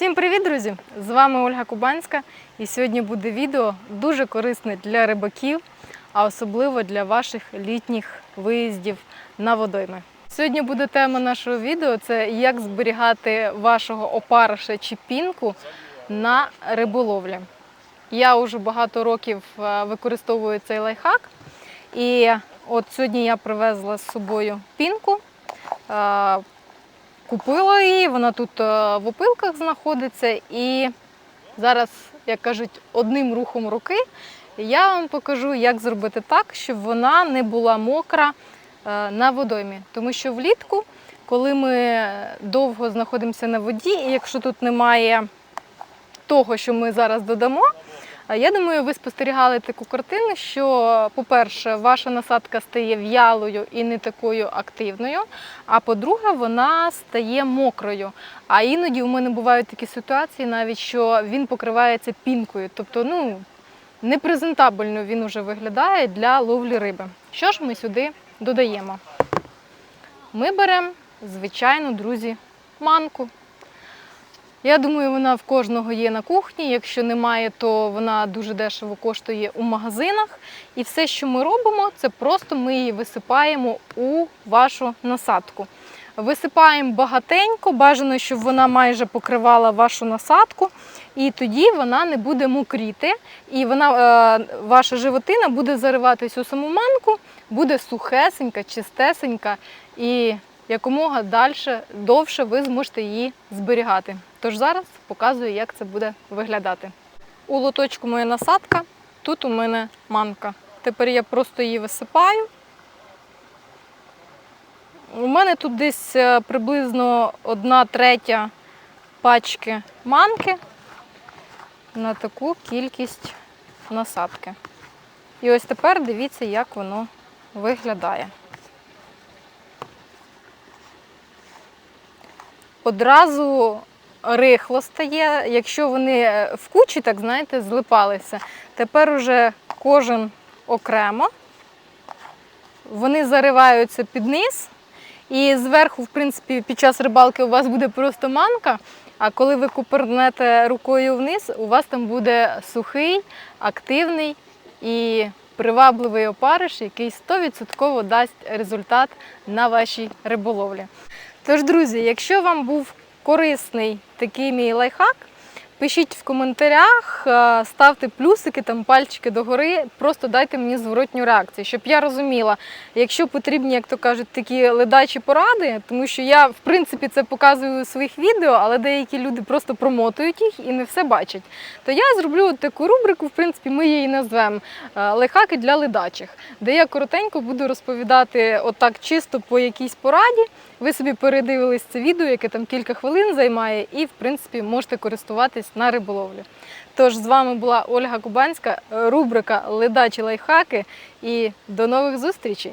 Всім привіт, друзі! З вами Ольга Кубанська. І сьогодні буде відео дуже корисне для рибаків, а особливо для ваших літніх виїздів на водойми. Сьогодні буде тема нашого відео: це як зберігати вашого опариша чи пінку на риболовлі. Я вже багато років е, використовую цей лайфхак. І от сьогодні я привезла з собою пінку. Купила її, вона тут е, в опилках знаходиться. І зараз, як кажуть, одним рухом руки я вам покажу, як зробити так, щоб вона не була мокра е, на водоймі. Тому що влітку, коли ми довго знаходимося на воді, і якщо тут немає того, що ми зараз додамо, Я думаю, ви спостерігали таку картину, що, по-перше, ваша насадка стає в'ялою і не такою активною. А по-друге, вона стає мокрою. А іноді у мене бувають такі ситуації, навіть що він покривається пінкою. Тобто, ну, непрезентабельно він уже виглядає для ловлі риби. Що ж ми сюди додаємо? Ми беремо, звичайно, друзі, манку. Я думаю, вона в кожного є на кухні. Якщо немає, то вона дуже дешево коштує у магазинах. І все, що ми робимо, це просто ми її висипаємо у вашу насадку. Висипаємо багатенько, бажано, щоб вона майже покривала вашу насадку, і тоді вона не буде мокріти, і вона, е, ваша животина буде зариватись у саму манку, буде сухесенька, чистесенька і якомога далі, довше ви зможете її зберігати. Тож зараз показую, як це буде виглядати. У лоточку моя насадка, тут у мене манка. Тепер я просто її висипаю. У мене тут десь е, приблизно одна третя пачки манки на таку кількість насадки. І ось тепер дивіться, як воно виглядає. Одразу рихло стає, якщо вони е, в кучі, так знаєте, злипалися. Тепер уже кожен окремо. Вони зариваються під низ. І зверху, в принципі, під час рибалки у вас буде просто манка, а коли ви купернете рукою вниз, у вас там буде сухий, активний і привабливий опариш, який 100% дасть результат на вашій риболовлі. Тож, друзі, якщо вам був корисний такий мій лайфхак, пишіть в коментарях, е, ставте плюсики, там пальчики догори, просто дайте мені зворотню реакцію, щоб я розуміла, якщо потрібні, як то кажуть, такі ледачі поради, тому що я в принципі це показую у своїх відео, але деякі люди просто промотують їх і не все бачать. То я зроблю таку рубрику, в принципі, ми її назвемо е, лайфхаки для ледачих, де я коротенько буду розповідати отак чисто по якійсь пораді. Ви собі передивились це відео, яке там кілька хвилин займає, і в принципі можете користуватись на риболовлі. Тож з вами була Ольга Кубанська, рубрика Ледачі лайфхаки і до нових зустрічей!